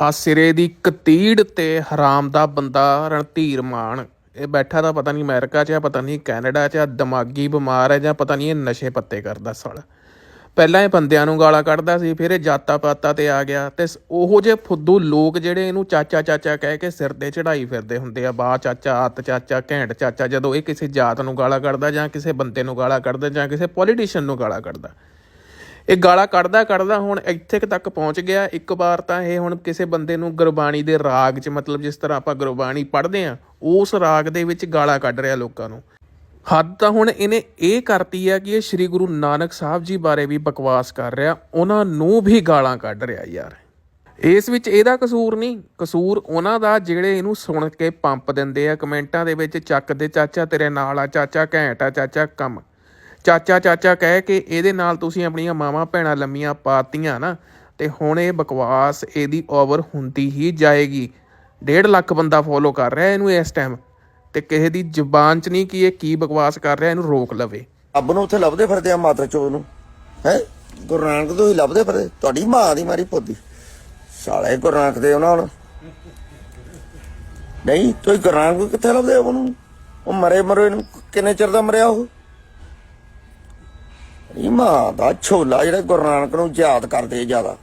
ਆ ਸਿਰੇ ਦੀ ਕਤੀੜ ਤੇ ਹਰਾਮ ਦਾ ਬੰਦਾ ਰਣਧੀਰ ਮਾਨ। ਇਹ ਬੈਠਾ ਤਾਂ ਪਤਾ ਨਹੀਂ ਅਮਰੀਕਾ 'ਚ ਆ, ਪਤਾ ਨਹੀਂ ਕੈਨੇਡਾ 'ਚ ਆ, ਦਿਮਾਗੀ ਬਿਮਾਰ ਹੈ ਜਾਂ ਪਤਾ ਨਹੀਂ ਇਹ ਨਸ਼ੇ ਪੱਤੇ ਕਰਦਾ ਸਾਲਾ। ਪਹਿਲਾਂ ਇਹ ਬੰਦਿਆਂ ਨੂੰ ਗਾਲਾਂ ਕੱਢਦਾ ਸੀ, ਫਿਰ ਇਹ ਜਾਤਾ ਪਾਤਾ ਤੇ ਆ ਗਿਆ ਤੇ ਸ- ਉਹੋ ਜਿਹੇ ਫੁੱਦੂ ਲੋਕ ਜਿਹੜੇ ਇਹਨੂੰ ਚਾਚਾ ਚਾਚਾ ਕਹਿ ਕੇ ਸਿਰ ਤੇ ਚੜਾਈ ਫਿਰਦੇ ਹੁੰਦੇ ਆ ਬਾ ਚਾਚਾ ਆਤ ਚਾਚਾ, ਘੈਂਟ ਚਾਚਾ, ਜਦੋਂ ਇਹ ਕਿਸੇ ਜਾਤ ਨੂੰ ਗਾਲਾਂ ਕੱਢਦਾ ਜਾਂ ਕਿਸੇ ਬੰਦੇ ਨੂੰ ਗਾਲਾਂ ਕੱਢਦਾ ਜਾਂ ਕਿਸੇ ਪੋਲੀਟੀਸ਼ੀਅਨ ਨੂੰ ਗਾਲਾਂ ਕੱਢਦਾ। ਇਹ ਗਾਲਾਂ ਕੱਢਦਾ ਕੱਢਦਾ ਹੁਣ ਇੱਥੇ ਤੱਕ ਪਹੁੰਚ ਗਿਆ। ਇੱਕ ਵਾਰ ਤਾਂ ਇਹ ਹੁਣ ਕਿਸੇ ਬੰਦੇ ਨੂੰ ਗੁਰਬਾਣੀ ਦੇ ਰਾਗ 'ਚ ਮਤਲਬ ਜਿਸ ਤਰ੍ਹਾਂ ਆਪਾਂ ਗੁਰਬਾਣੀ ਪੜ੍ਹਦੇ ਆ ਉਸ ਰਾਗ ਦੇ ਵਿੱਚ ਗਾਲਾਂ ਕੱਢ ਰਿਹਾ ਲੋਕਾਂ ਨੂੰ। ਹੱਦ ਤਾਂ ਹੁਣ ਇਹਨੇ ਇਹ ਕਰਤੀ ਆ ਕਿ ਇਹ ਸ੍ਰੀ ਗੁਰੂ ਨਾਨਕ ਸਾਹਿਬ ਜੀ ਬਾਰੇ ਵੀ ਬਕਵਾਸ ਕਰ ਰਿਹਾ। ਉਹਨਾਂ ਨੂੰ ਵੀ ਗਾਲਾਂ ਕੱਢ ਰਿਹਾ ਯਾਰ। ਇਸ ਵਿੱਚ ਇਹਦਾ ਕਸੂਰ ਨਹੀਂ। ਕਸੂਰ ਉਹਨਾਂ ਦਾ ਜਿਹੜੇ ਇਹਨੂੰ ਸੁਣ ਕੇ ਪੰਪ ਦਿੰਦੇ ਆ, ਕਮੈਂਟਾਂ ਦੇ ਵਿੱਚ, ਚੱਕ ਦੇ ਚਾਚਾ ਤੇਰੇ ਨਾਲ ਆ, ਚਾਚਾ ਘੈਂਟ ਆ, ਚਾਚਾ ਕੰਮ ਚਾਚਾ ਚਾਚਾ ਕਹਿ ਕੇ ਇਹਦੇ ਨਾਲ ਤੁਸੀਂ ਆਪਣੀਆਂ ਮਾਵਾਂ ਭੈਣਾਂ ਲੰਮੀਆਂ ਪਾਤੀਆਂ ਨਾ, ਤੇ ਹੁਣ ਇਹ ਬਕਵਾਸ ਇਹਦੀ ਓਵਰ ਹੁੰਦੀ ਹੀ ਜਾਏਗੀ। 1.5 ਲੱਖ ਬੰਦਾ ਫੋਲੋ ਕਰ ਰਿਹਾ ਇਹਨੂੰ ਇਸ ਟਾਈਮ ਤੇ ਕਿਸੇ ਦੀ ਜ਼ੁਬਾਨ 'ਚ ਨਹੀਂ ਕਿ ਇਹ ਕੀ ਬਕਵਾਸ ਕਰ ਰਿਹਾ ਇਹਨੂੰ ਰੋਕ ਲਵੇ। ਰੱਬ ਨੂੰ ਉੱਥੇ ਲੱਭਦੇ ਫਿਰਦੇ ਆ ਮਾਤਰ ਚੋ ਨੂੰ। ਹੈ? ਗੁਰੂ ਨਾਨਕ ਤੋਂ ਹੀ ਲੱਭਦੇ ਫਿਰਦੇ। ਤੁਹਾਡੀ ਮਾਂ ਦੀ ਮਾਰੀ ਪੋਦੀ ਸਾਲੇ ਗੁਰੂ ਨਾਨਕ ਦੇ ਉਹਨਾਂ ਨੂੰ। ਨਹੀਂ, ਤੁਸੀਂ ਗੁਰੂ ਨਾਨਕ ਕਿੱਥੇ ਲੱਭਦੇ ਉਹਨੂੰ? ਉਹ ਮਰੇ ਮਰੇ ਨੂੰ ਕਿੰਨੇ ਚਿਰ ਦਾ ਮਰਿਆ ਉਹ? ਇਹ ਮਾਂ ਦਾ ਛੋਲਾ ਜਿਹੜਾ ਗੁਰੂ ਨਾਨਕ ਨੂੰ ਯਾਦ ਕਰਦੇ ਜ਼ਿਆਦਾ।